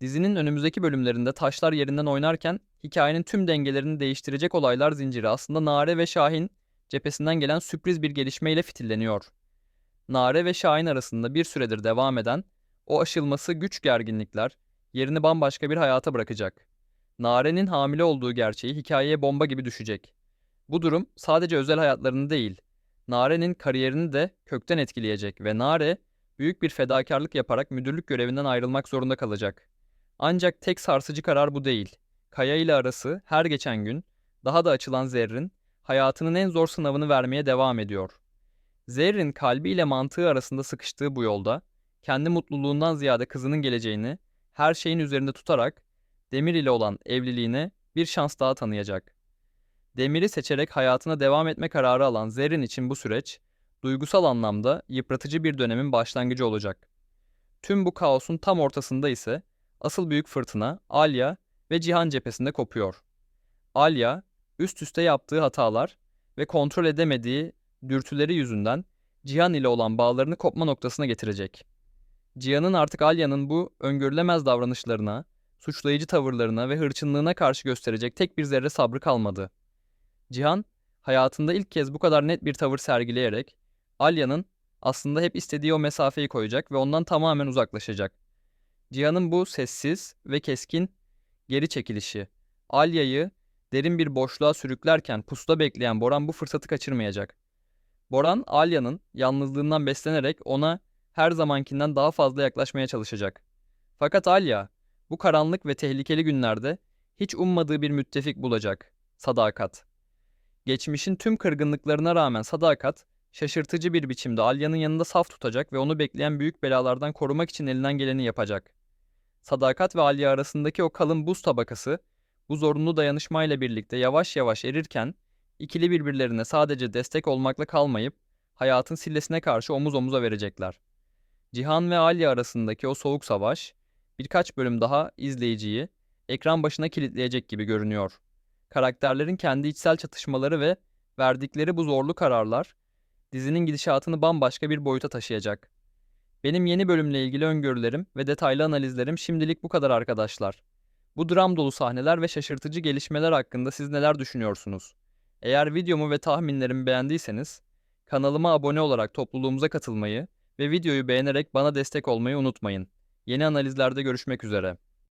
Dizinin önümüzdeki bölümlerinde taşlar yerinden oynarken hikayenin tüm dengelerini değiştirecek olaylar zinciri aslında Nare ve Şahin cephesinden gelen sürpriz bir gelişmeyle fitilleniyor. Nare ve Şahin arasında bir süredir devam eden o aşılması güç gerginlikler yerini bambaşka bir hayata bırakacak. Nare'nin hamile olduğu gerçeği hikayeye bomba gibi düşecek. Bu durum sadece özel hayatlarını değil, Nare'nin kariyerini de kökten etkileyecek ve Nare büyük bir fedakarlık yaparak müdürlük görevinden ayrılmak zorunda kalacak. Ancak tek sarsıcı karar bu değil. Kaya ile arası her geçen gün daha da açılan Zerrin hayatının en zor sınavını vermeye devam ediyor. Zerrin kalbi ile mantığı arasında sıkıştığı bu yolda kendi mutluluğundan ziyade kızının geleceğini her şeyin üzerinde tutarak Demir ile olan evliliğine bir şans daha tanıyacak. Demir'i seçerek hayatına devam etme kararı alan Zerrin için bu süreç duygusal anlamda yıpratıcı bir dönemin başlangıcı olacak. Tüm bu kaosun tam ortasında ise asıl büyük fırtına Alya ve Cihan cephesinde kopuyor. Alya, üst üste yaptığı hatalar ve kontrol edemediği dürtüleri yüzünden Cihan ile olan bağlarını kopma noktasına getirecek. Cihan'ın artık Alya'nın bu öngörülemez davranışlarına, suçlayıcı tavırlarına ve hırçınlığına karşı gösterecek tek bir zerre sabrı kalmadı. Cihan, hayatında ilk kez bu kadar net bir tavır sergileyerek Alya'nın aslında hep istediği o mesafeyi koyacak ve ondan tamamen uzaklaşacak. Cihan'ın bu sessiz ve keskin geri çekilişi, Alya'yı derin bir boşluğa sürüklerken pusuda bekleyen Boran bu fırsatı kaçırmayacak. Boran, Alya'nın yalnızlığından beslenerek ona her zamankinden daha fazla yaklaşmaya çalışacak. Fakat Alya, bu karanlık ve tehlikeli günlerde hiç ummadığı bir müttefik bulacak. Sadakat. Geçmişin tüm kırgınlıklarına rağmen Sadakat, şaşırtıcı bir biçimde Alya'nın yanında saf tutacak ve onu bekleyen büyük belalardan korumak için elinden geleni yapacak. Sadakat ve Alya arasındaki o kalın buz tabakası, bu zorunlu dayanışmayla birlikte yavaş yavaş erirken, ikili birbirlerine sadece destek olmakla kalmayıp, hayatın sillesine karşı omuz omuza verecekler. Cihan ve Alya arasındaki o soğuk savaş, birkaç bölüm daha izleyiciyi ekran başına kilitleyecek gibi görünüyor. Karakterlerin kendi içsel çatışmaları ve verdikleri bu zorlu kararlar dizinin gidişatını bambaşka bir boyuta taşıyacak. Benim yeni bölümle ilgili öngörülerim ve detaylı analizlerim şimdilik bu kadar arkadaşlar. Bu dram dolu sahneler ve şaşırtıcı gelişmeler hakkında siz neler düşünüyorsunuz? Eğer videomu ve tahminlerimi beğendiyseniz kanalıma abone olarak topluluğumuza katılmayı ve videoyu beğenerek bana destek olmayı unutmayın. Yeni analizlerde görüşmek üzere.